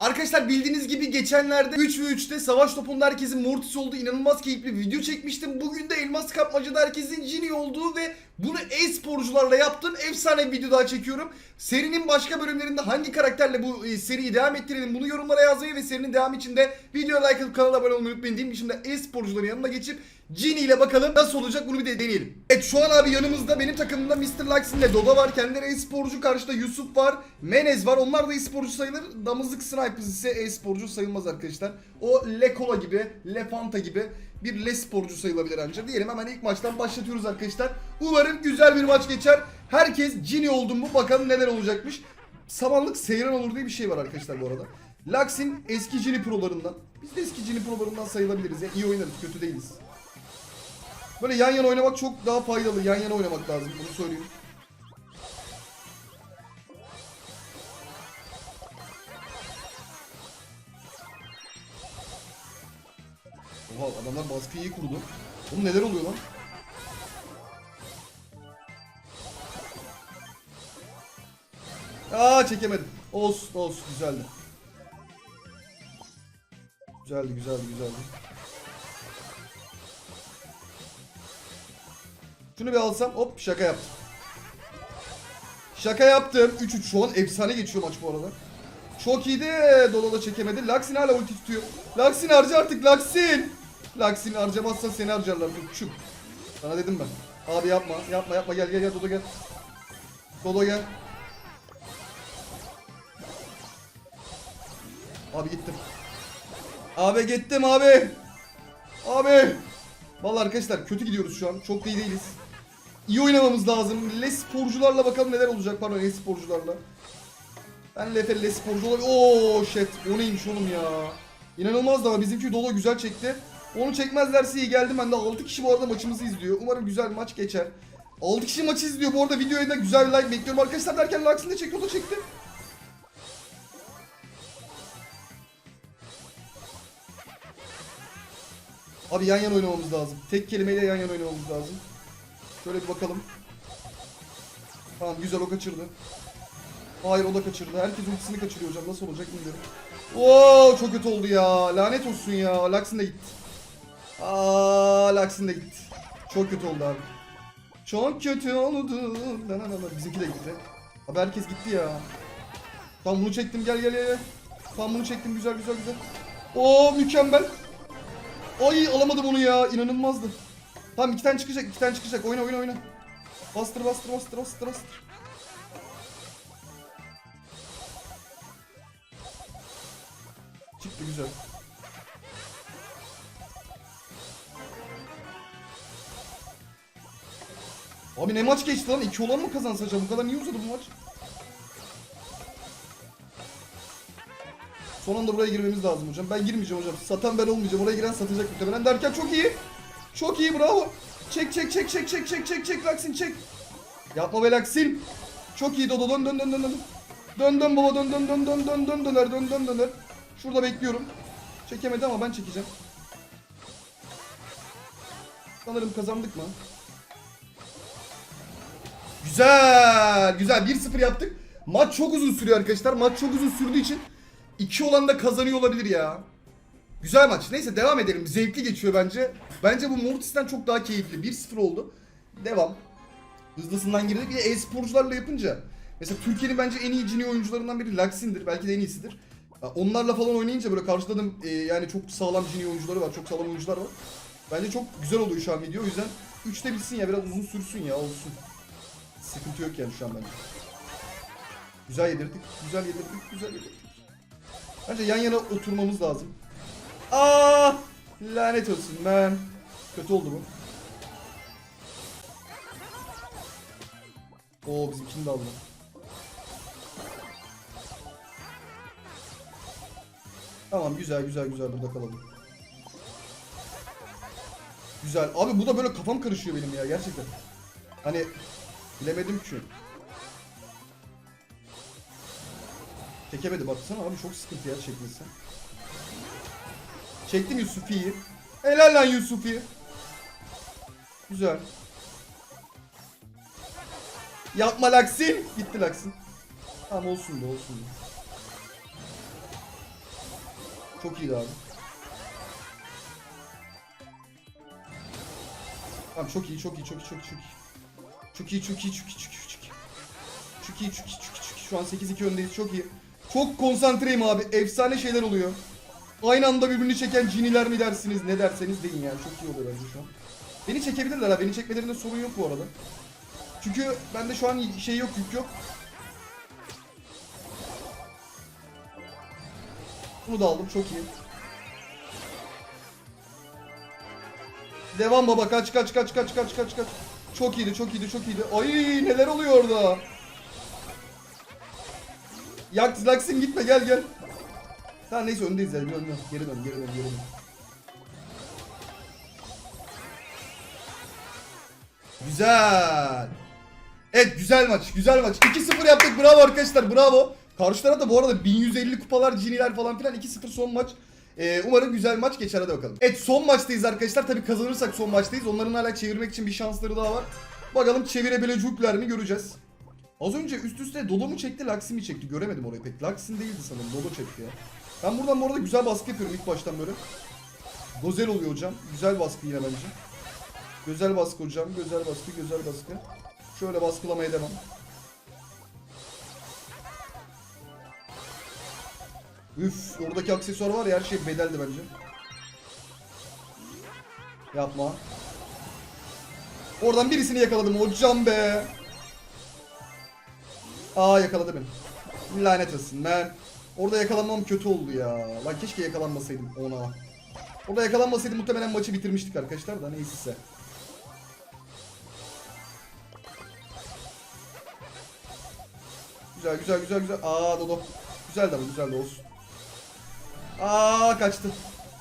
Arkadaşlar bildiğiniz gibi geçenlerde 3 ve 3'te savaş topunda herkesin Mortis olduğu inanılmaz keyifli video çekmiştim. Bugün de elmas kapmacada herkesin Genie olduğu ve bunu e-sporcularla yaptığım efsane bir video daha çekiyorum. Serinin başka bölümlerinde hangi karakterle bu e, seriyi devam ettirelim bunu yorumlara yazmayı ve serinin devamı için de videoya like atıp kanala abone olmayı unutmayın diyeyim. Şimdi e-sporcuların yanına geçip Genie ile bakalım nasıl olacak bunu bir de deneyelim. Evet şu an abi yanımızda benim takımımda Mr. Lux'in ile Doda var. Kendileri e-sporcu karşıda Yusuf var. Menez var. Onlar da e-sporcu sayılır. Damızlık Snipers ise e-sporcu sayılmaz arkadaşlar. O Le Cola gibi, Le Fanta gibi bir Le sporcu sayılabilir ancak. Diyelim hemen ilk maçtan başlatıyoruz arkadaşlar. Umarım güzel bir maç geçer. Herkes Genie oldu mu bakalım neler olacakmış. Samanlık seyran olur diye bir şey var arkadaşlar bu arada. Lux'in eski Genie prolarından. Biz de eski Genie prolarından sayılabiliriz. Yani iyi oynarız, kötü değiliz. Böyle yan yana oynamak çok daha faydalı. Yan yana oynamak lazım. Bunu söyleyeyim. Oha adamlar baskıyı iyi kurdu. Oğlum neler oluyor lan? Aa çekemedim. Olsun olsun güzeldi. Güzeldi güzeldi güzeldi. Şunu bir alsam hop şaka yaptım. Şaka yaptım. 3-3 şu an efsane geçiyor maç bu arada. Çok iyiydi. Dola da çekemedi. Laksin hala ulti tutuyor. Laksin harca artık Laksin. Laksin harcamazsan seni harcarlar. Çuk. Sana dedim ben. Abi yapma. Yapma yapma. Gel gel gel Dodo gel. Dodo gel. Abi gittim. Abi gittim abi. Abi. Vallahi arkadaşlar kötü gidiyoruz şu an. Çok da iyi değiliz. İyi oynamamız lazım. Les sporcularla bakalım neler olacak. Pardon les sporcularla. Ben Lefe les sporcu olabilir. Oo shit. O neymiş oğlum ya. İnanılmaz ama bizimki Dolo güzel çekti. Onu çekmezlerse iyi geldi. Ben de 6 kişi bu arada maçımızı izliyor. Umarım güzel maç geçer. 6 kişi maçı izliyor. Bu arada videoya da güzel bir like bekliyorum. Arkadaşlar derken Lux'ın da çekti. O da çekti. Abi yan yana oynamamız lazım. Tek kelimeyle yan yana oynamamız lazım. Şöyle bir bakalım. Tamam güzel o kaçırdı. Hayır o da kaçırdı. Herkes ultisini kaçırıyor hocam. Nasıl olacak bilmiyorum. Oo çok kötü oldu ya. Lanet olsun ya. Lux'ın da gitti. Aa Lux'ın da gitti. Çok kötü oldu abi. Çok kötü oldu. Nananana. Bizimki de gitti. Abi herkes gitti ya. Tamam bunu çektim gel gel gel. Tamam bunu çektim güzel güzel güzel. Oo mükemmel. Ay alamadım onu ya. İnanılmazdı. Tamam iki tane çıkacak. iki tane çıkacak. Oyna oyna oyna. Bastır bastır bastır bastır bastır. Çıktı güzel. Abi ne maç geçti lan? 2 olan mı kazansa acaba? Bu kadar niye uzadı bu maç? Son anda buraya girmemiz lazım hocam. Ben girmeyeceğim hocam. Satan ben olmayacağım. Oraya giren satacak muhtemelen derken çok iyi. Çok iyi bravo. Çek çek çek çek çek çek çek çek Laksin çek. Yapma be Laksin. Çok iyi Dodo dön dön dön dön dön. Dön dön baba dön dön dön dön dön dön döner dön dön döner. Şurada bekliyorum. Çekemedi ama ben çekeceğim. Sanırım kazandık mı? Güzel. Güzel. 1-0 yaptık. Maç çok uzun sürüyor arkadaşlar. Maç çok uzun sürdüğü için 2 olan da kazanıyor olabilir ya. Güzel maç. Neyse devam edelim. Zevkli geçiyor bence. Bence bu Mortis'ten çok daha keyifli. 1-0 oldu. Devam. Hızlısından girdik. Bir de e-sporcularla yapınca. Mesela Türkiye'nin bence en iyi cini oyuncularından biri Lux'indir. Belki de en iyisidir. Onlarla falan oynayınca böyle karşıladım e, yani çok sağlam cini oyuncuları var. Çok sağlam oyuncular var. Bence çok güzel oluyor şu an video. O yüzden 3'te bitsin ya. Biraz uzun sürsün ya. Olsun. Sıkıntı yok yani şu an bence. Güzel yedirdik. Güzel yedirdik. Güzel yedirdik. Bence yan yana oturmamız lazım. Aa! Lanet olsun ben. Kötü oldu bu. Oo bizimkini de aldı. Tamam güzel güzel güzel burada kalalım. Güzel. Abi bu da böyle kafam karışıyor benim ya gerçekten. Hani bilemedim ki. Çekemedi baksana abi çok sıkıntı ya çekmesi. Çektim Yusufi'yi. Helal lan Yusufi. Güzel. Yapma Laksin. Gitti Laksin. Tamam olsun da olsun. Çok iyiydi abi. Tamam çok iyi, çok iyi, çok iyi, çok iyi, çok iyi. Çok iyi, çok iyi, çok iyi, çok iyi, çok iyi. Çok iyi, çok iyi, çok iyi, çok iyi. Şu an 8-2 öndeyiz, çok iyi. Çok konsantreyim abi, efsane şeyler oluyor. Aynı anda birbirini çeken ciniler mi dersiniz, ne derseniz deyin yani. Çok iyi oluyor bence şu an. Beni çekebilirler ha, beni çekmelerinde sorun yok bu arada. Çünkü bende şu an şey yok, yük yok. Bunu da aldım, çok iyi. Devam baba kaç kaç kaç kaç kaç kaç kaç. Çok iyiydi çok iyiydi çok iyiydi. Ay neler oluyor orada. Yak Laksin gitme gel gel. Tamam neyse öndeyiz ya dön dön. Geri dön geri dön geri dön. Güzel. Evet güzel maç güzel maç. 2-0 yaptık bravo arkadaşlar bravo. Karşı tarafta bu arada 1150 kupalar ciniler falan filan 2-0 son maç. Ee, umarım güzel maç geçer hadi bakalım. Evet son maçtayız arkadaşlar. Tabi kazanırsak son maçtayız. Onların hala çevirmek için bir şansları daha var. Bakalım çevirebilecekler mi göreceğiz. Az önce üst üste Dodo mu çekti Laxi mi çekti göremedim orayı pek. Laxin değildi sanırım Dodo çekti ya. Ben buradan bu arada güzel baskı yapıyorum ilk baştan böyle. Güzel oluyor hocam. Güzel baskı yine bence. Güzel baskı hocam. Güzel baskı güzel baskı. Şöyle baskılamaya devam. Üf oradaki aksesuar var ya her şey bedeldi bence. Yapma. Oradan birisini yakaladım hocam be. Aa yakaladı beni. Lanet olsun ben. Orada yakalanmam kötü oldu ya. Lan keşke yakalanmasaydım ona. Orada yakalanmasaydım muhtemelen maçı bitirmiştik arkadaşlar da neyse. Güzel güzel güzel güzel. Aa Dodo. Güzel de bu güzel de olsun. Aa kaçtı.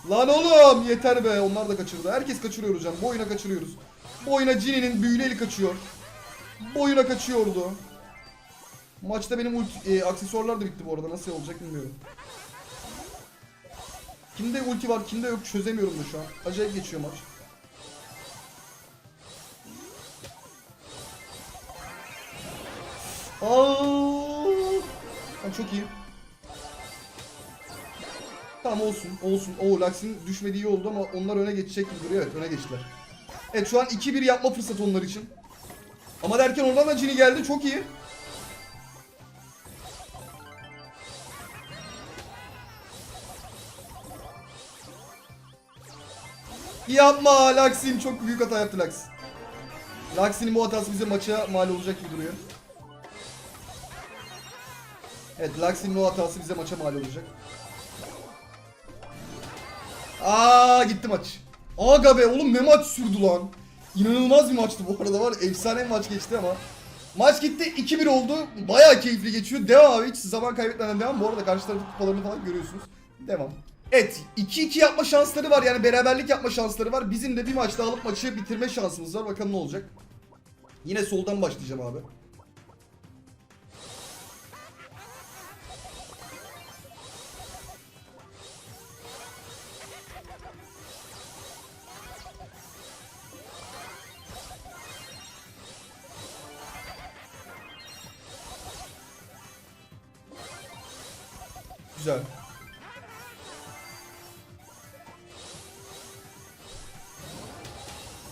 Lan oğlum yeter be onlar da kaçırdı. Herkes kaçırıyor hocam. Bu kaçırıyoruz. Bu oyuna Jin'in büyülü eli kaçıyor. Bu kaçıyordu. Maçta benim ulti, e, aksesuarlar da bitti bu arada. Nasıl olacak bilmiyorum. Kimde ulti var kimde yok çözemiyorum da şu an. Acayip geçiyor maç. Aa! Çok iyi. Tamam olsun olsun. Oo Lux'in düşmediği iyi oldu ama onlar öne geçecek gibi duruyor. Evet öne geçtiler. Evet şu an 2-1 yapma fırsatı onlar için. Ama derken oradan da Cini geldi çok iyi. Yapma Lux'in çok büyük hata yaptı Lux. Lux'in bu hatası bize maça mal olacak gibi duruyor. Evet Lux'in o hatası bize maça mal olacak. Aa gitti maç. Aga be oğlum ne maç sürdü lan. İnanılmaz bir maçtı bu arada var. Efsane bir maç geçti ama. Maç gitti 2-1 oldu. Bayağı keyifli geçiyor. Devam abi hiç zaman kaybetmeden devam. Bu arada karşı tarafın kupalarını falan görüyorsunuz. Devam. Evet 2-2 yapma şansları var yani beraberlik yapma şansları var. Bizim de bir maçta alıp maçı bitirme şansımız var. Bakalım ne olacak. Yine soldan başlayacağım abi. Güzel.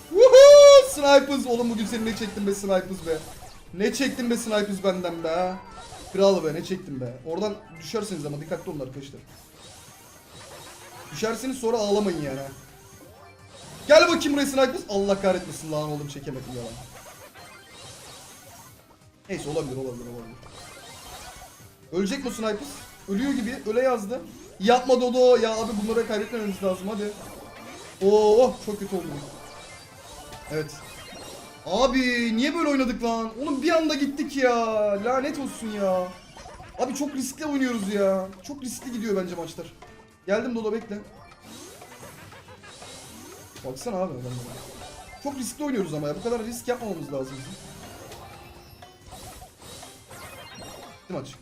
Woohoo! Snipers! Oğlum bugün seni ne çektim be Snipers be. Ne çektin be Snipers benden be. Kral be ne çektim be. Oradan düşersiniz ama dikkatli olun arkadaşlar. Düşerseniz sonra ağlamayın yani. Gel bakayım buraya Snipers. Allah kahretmesin lan oğlum çekemedim ya. Neyse olabilir olabilir olabilir. Ölecek mi Snipers? Ölüyor gibi. Öyle yazdı. Yapma Dodo. Ya abi bunlara kaybetmememiz lazım hadi. Oo çok kötü oldu. Evet. Abi niye böyle oynadık lan? Oğlum bir anda gittik ya. Lanet olsun ya. Abi çok riskli oynuyoruz ya. Çok riskli gidiyor bence maçlar. Geldim Dodo bekle. Baksana abi adamlara. Çok riskli oynuyoruz ama ya. Bu kadar risk yapmamamız lazım bizim. Maç.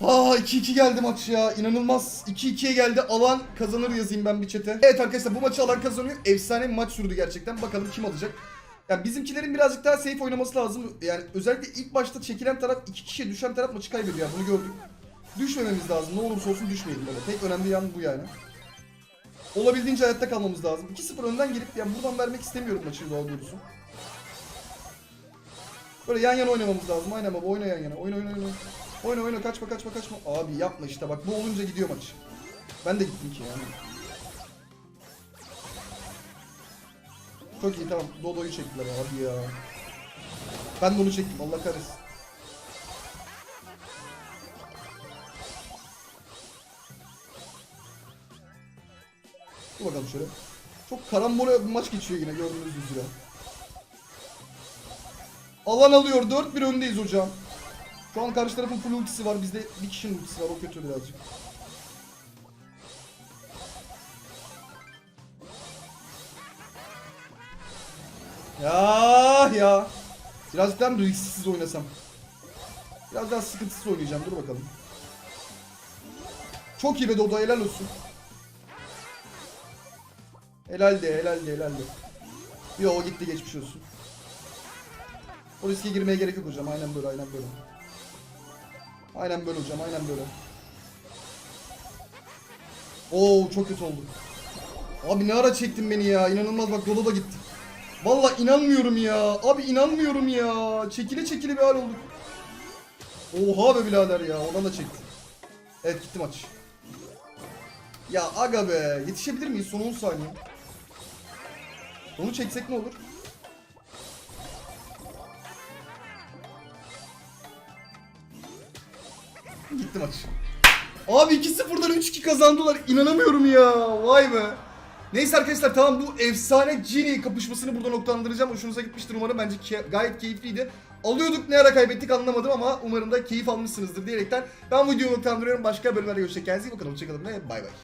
Aa 2-2 geldi maç ya. İnanılmaz. 2-2'ye geldi. Alan kazanır yazayım ben bir çete. Evet arkadaşlar bu maçı alan kazanıyor. Efsane bir maç sürdü gerçekten. Bakalım kim alacak. Yani bizimkilerin birazcık daha safe oynaması lazım. Yani özellikle ilk başta çekilen taraf iki kişiye düşen taraf maçı kaybediyor. Yani bunu gördük. Düşmememiz lazım. Ne olursa olsun düşmeyelim baba. Tek önemli yan bu yani. Olabildiğince hayatta kalmamız lazım. 2-0 önden gelip yani buradan vermek istemiyorum maçı doğal doğrusu. Böyle yan yana oynamamız lazım. Aynen baba oyna yan yana. Oyna oyna oyna. Oyna oyna kaçma kaçma kaçma. Abi yapma işte bak bu olunca gidiyor maç. Ben de gittim ki yani. Çok iyi tamam. Dodo'yu çektiler abi ya. Ben de onu çektim Allah kahretsin. Dur bakalım şöyle. Çok karambole bir maç geçiyor yine gördüğünüz üzere. Alan alıyor. 4-1 öndeyiz hocam. Şu an karşı tarafın full ultisi var. Bizde bir kişinin ultisi var. O kötü birazcık. Ya ya. Birazcık daha risksiz oynasam? Biraz daha sıkıntısız oynayacağım. Dur bakalım. Çok iyi be Dodo. Helal olsun. Helal de helal de helal de. Yo o gitti geçmiş olsun. O riske girmeye gerek yok hocam. Aynen böyle aynen böyle. Aynen böyle hocam aynen böyle. Oo çok kötü oldu. Abi ne ara çektin beni ya. İnanılmaz bak Dodo da gitti. Vallahi inanmıyorum ya. Abi inanmıyorum ya. Çekile çekile bir hal olduk. Oha be birader ya. Oradan da çekti. Evet gitti maç. Ya aga be. Yetişebilir miyiz son 10 saniye? Onu çeksek ne olur? Gitti maç. Abi 2-0'dan 3-2 kazandılar. İnanamıyorum ya. Vay be. Neyse arkadaşlar tamam bu efsane Genie kapışmasını burada noktalandıracağım. Hoşunuza gitmiştir umarım. Bence ke- gayet keyifliydi. Alıyorduk ne ara kaybettik anlamadım ama umarım da keyif almışsınızdır diyerekten ben bu videoyu noktalandırıyorum. Başka bölümlerde görüşecek. Kendinize iyi bakın. Hoşçakalın ve bay bay.